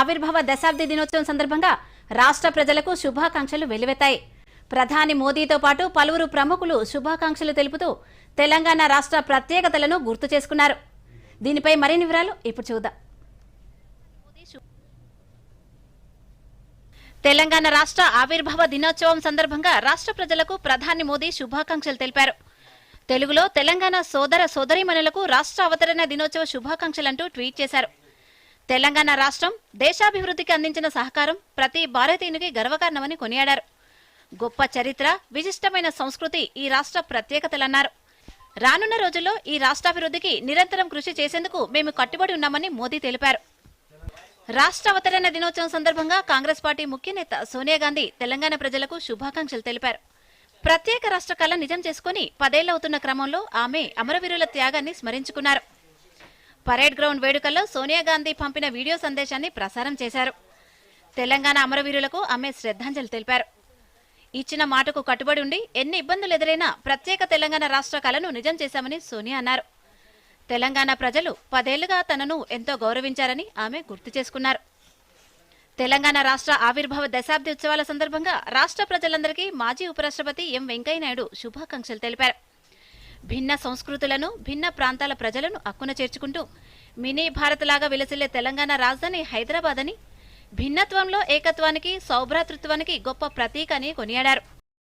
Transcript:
ఆవిర్భావ దశాబ్ది దినోత్సవం సందర్భంగా రాష్ట్ర ప్రజలకు శుభాకాంక్షలు వెలువెత్తాయి ప్రధాని మోదీతో పాటు పలువురు ప్రముఖులు శుభాకాంక్షలు తెలుపుతూ తెలంగాణ రాష్ట్ర ప్రత్యేకతలను గుర్తు చేసుకున్నారు. దీనిపై మరిన్ని వివరాలు ఇప్పుడు చూద్దాం. తెలంగాణ రాష్ట్ర ఆవిర్భావ దినోత్సవం సందర్భంగా రాష్ట్ర ప్రజలకు ప్రధాని మోదీ శుభాకాంక్షలు తెలిపారు. తెలుగులో తెలంగాణ సోదర సోదరిమణులకు రాష్ట్ర అవతరణ దినోత్సవ శుభాకాంక్షలంటూ ట్వీట్ చేశారు. తెలంగాణ రాష్ట్రం దేశాభివృద్ధికి అందించిన సహకారం ప్రతి భారతీయునికి గర్వకారణమని కొనియాడారు. గొప్ప చరిత్ర విశిష్టమైన సంస్కృతి ఈ రాష్ట్ర ప్రత్యేకతలన్నారు. రానున్న రోజుల్లో ఈ రాష్ట్రాభివృద్ధికి నిరంతరం కృషి చేసేందుకు మేము కట్టుబడి ఉన్నామని మోదీ తెలిపారు. రాష్ట్ర అవతరణ దినోత్సవం సందర్భంగా కాంగ్రెస్ పార్టీ ముఖ్య నేత సోనియా గాంధీ తెలంగాణ ప్రజలకు శుభాకాంక్షలు తెలిపారు. ప్రత్యేక రాష్ట్ర కళ నిజం చేసుకుని పదేళ్ళవుతున్న క్రమంలో ఆమె అమరవీరుల త్యాగాన్ని స్మరించుకున్నారు. పరేడ్ గ్రౌండ్ వేడుకల్లో సోనియా గాంధీ పంపిన వీడియో సందేశాన్ని ప్రసారం చేశారు. తెలంగాణ అమరవీరులకు ఆమె శ్రద్ధాంజలి తెలిపారు. ఇచ్చిన మాటకు కట్టుబడి ఉండి ఎన్ని ఇబ్బందులు ఎదురైనా ప్రత్యేక తెలంగాణ రాష్ట్ర కళను నిజం చేశామని సోనియా అన్నారు. తెలంగాణ ప్రజలు పదేళ్ళుగా తనను ఎంతో గౌరవించారని ఆమె గుర్తు చేసుకున్నారు. తెలంగాణ రాష్ట్ర ఆవిర్భావ దశాబ్ది ఉత్సవాల సందర్భంగా రాష్ట్ర ప్రజలందరికీ మాజీ ఉపరాష్ట్రపతి ఎం వెంకయ్యనాయుడు శుభాకాంక్షలు తెలిపారు. భిన్న సంస్కృతులను భిన్న ప్రాంతాల ప్రజలను అక్కున చేర్చుకుంటూ మినీ భారత్ లాగా విలసిల్లే తెలంగాణ రాజధాని హైదరాబాద్ అని భిన్నత్వంలో ఏకత్వానికి సౌభ్రాతృత్వానికి గొప్ప ప్రతీక అని కొనియాడారు.